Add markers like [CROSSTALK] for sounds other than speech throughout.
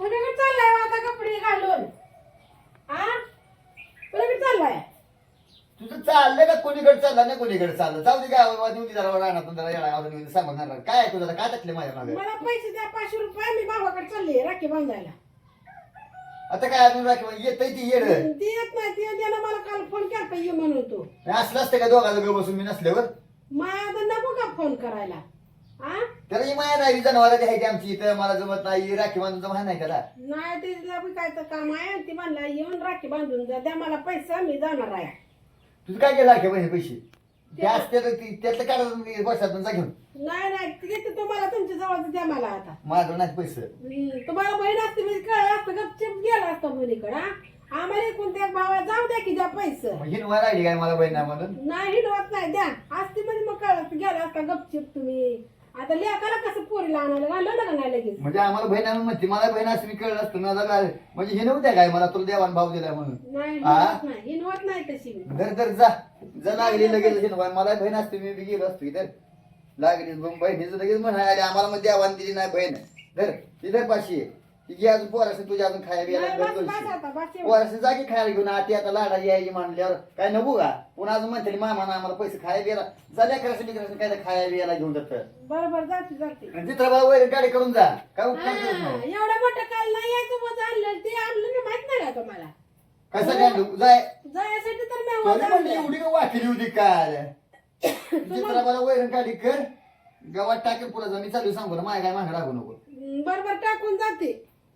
कोणीकडे चाललाय हो आता कपडे घालून? हा कोणीकडे चाललाय? तुझं चाललंय का? कोणीकडे चाललं नाही कोणीकडे चाललं? जाऊ दे देऊन दे जरा राहणार जरा येणार सांगणार काय आहे तुझं काय टाकले माझ्या मागे? मला पैसे द्या पाचशे रुपये मी भावाकडे चालली राखी बांधायला. आता काय अजून राखी येत ती येड. ती येत नाही ती त्यानं मला काल फोन केला ये म्हणून तो. असलं असतं का दोघांचं ग बसून? मी नसल्यावर? माया आता नको का फोन करायला? त्याला ही माया नाही जनावर आहे आमची इथं मला जमत नाही राखी बांधून जमा नाही त्याला. नाही तिला बी काय तर काम आहे ती म्हणला येऊन राखी बांधून जा द्या मला पैसा मी जाणार आहे. तुझं काय केलं राखी बहिणी पैसे? ते असते तर ती- त्यातलं काढा जा घेऊन. नाही नाही तुम्हाला तुमच्या जवळ द्या मला आता. माझं नाही पैसे. हम्म, तुम्हाला बहीण असते म्हणजे कळलं असतं गपचिप गेला असता बहिणीकडे हा? आम्हाला कोणत्या भावा जाऊ द्या की द्या पैसे. मग हिनवा राहिली काय मला बहीण नाही म्हणून? नाही हिडवत नाही द्या. असते म्हणजे मग कळलं असतं गेला असता गपचिप तुम्ही. आता लेकाला कसं पोरीला आणायला घाललं ना का नाही लगेच? म्हणजे आम्हाला बहीण आहे म्हणते मला बहीण असं मी कळलं असतं मला काय म्हणजे हे नव्हत्या काय मला तुला देवान भाव दिला म्हणून. नाही हा? नाही तशी मी. धर धर जा. जा लागली लगेच मला बहीण असते मी बी गेलो असतो इथं. लागली मग बहिणीचं लगेच म्हणाले आम्हाला मग देवान दिली नाही बहीण. धर ती धर पाचशे ती अजून पोराशी तुझ्या अजून खायला नाही, बियाला बस बस आता बस एवढं. पोराशी जागी खायला घेऊन आती आता लाडा यायची म्हणल्यावर. काय नको का? पुन्हा अजून म्हणते मामा ना आम्हाला पैसे खायला बियाला झाल्या करायचं लेकराचं काय तर खायला बियाला घेऊन जातं. बरं बरं जाते. चित्राबाई वगैरे गाडी करून जा. काय उपकार करत नाही. एवढं मोठं काल नाही यायचं मग आणलं ते आणलं ना माहीत नाही का तुम्हाला? कसं काय जाय. जायसाठी तर मी आवाज म्हणलं. एवढी का वाटली होती काय चित्राबाला [COUGHS] वैरण गाडी कर. गावात टाकेल पुढे मी चालू सांगू ना माझ्या काय मागं लागू नको. हम्म, बरं बरं टाकून जाते.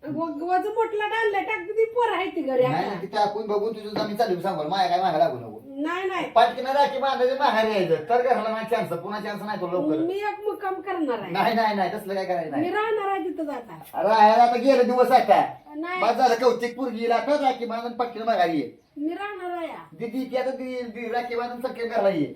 वज मोठला टाकते ती पोर आहे ती घरी नाही आता. नाही, ती टाकून बघून तुझं आम्ही चालू सांगू ना माझ्या काय मागं लागू नको. नाही नाही. पाटकीनं राखी बांधायचं माघारी यायचं. तर घराला नाही चान्स पुन्हा चान्स नाही तो लवकर. मी एक मुक्काम करणार आहे. नाही नाही नाही तसलं काय करायचं मी नाही. राहणार आहे तिथं जाता. राहायला आता गेलं दिवस आता. नाही. झालं कौतिक पोरगीला आता राखी बांधून पटकीनं माघारी ये. मी राहणार आहे. दिदी ती आता ती ती राखी बांधून सख्या घरला ये.